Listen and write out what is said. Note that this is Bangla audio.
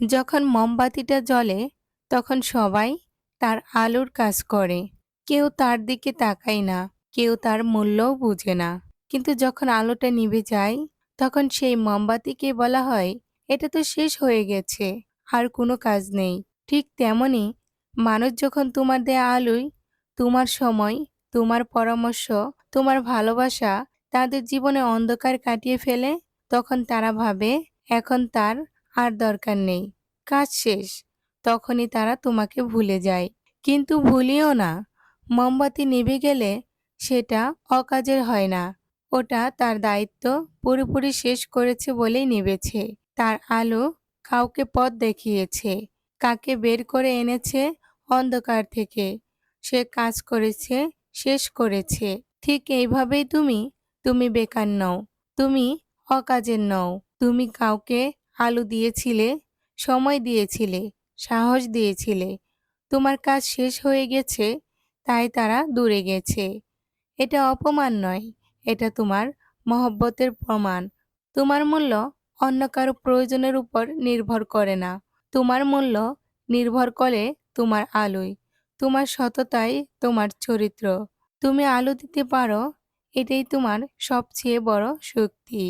যখন মোমবাতিটা জ্বলে, তখন সবাই তার আলোর কাজ করে। কেউ তার দিকে তাকায় না, কেউ তার মূল্যও বুঝে না। কিন্তু যখন আলোটা নিভে যায়, তখন সেই মোমবাতিকে বলা হয়, এটা তো শেষ হয়ে গেছে, আর কোনো কাজ নেই। ঠিক তেমনি মানুষ যখন তোমার দেয়া আলোয়, তোমার সময়, তোমার পরামর্শ, তোমার ভালোবাসা, তাদের জীবনে অন্ধকার কাটিয়ে ফেলে, তখন তারা ভাবে, এখন তার আর দরকার নেই। কাজ শেষ। তখনই তারা তোমাকে ভুলে যায়। কিন্তু ভুলিও না। মোমবাতি নিভে গেলে সেটা অকাজের হয় না। ওটা তার দায়িত্ব পুরোপুরি শেষ করেছে বলেই নিবেছে। তার আলো কাউকে পথ দেখিয়েছে। কাকে বের করে এনেছে অন্ধকার থেকে। সে কাজ করেছে, শেষ করেছে। ঠিক এইভাবেই তুমি তুমি বেকার নও। তুমি অকাজের নও। তুমি কাউকে আলো দিয়েছিলে, সময় দিয়েছিলে, সাহস দিয়েছিলে। তোমার কাজ শেষ হয়ে গেছে, তাই তারা দূরে গেছে। এটা অপমান নয়, এটা তোমার মহব্বতের প্রমাণ। তোমার মূল্য অন্য কারও প্রয়োজনের উপর নির্ভর করে না। তোমার মূল্য নির্ভর করে তোমার আলোয়। তোমার সততাই তোমার চরিত্র। তুমি আলো দিতে পারো, এটাই তোমার সবচেয়ে বড় শক্তি।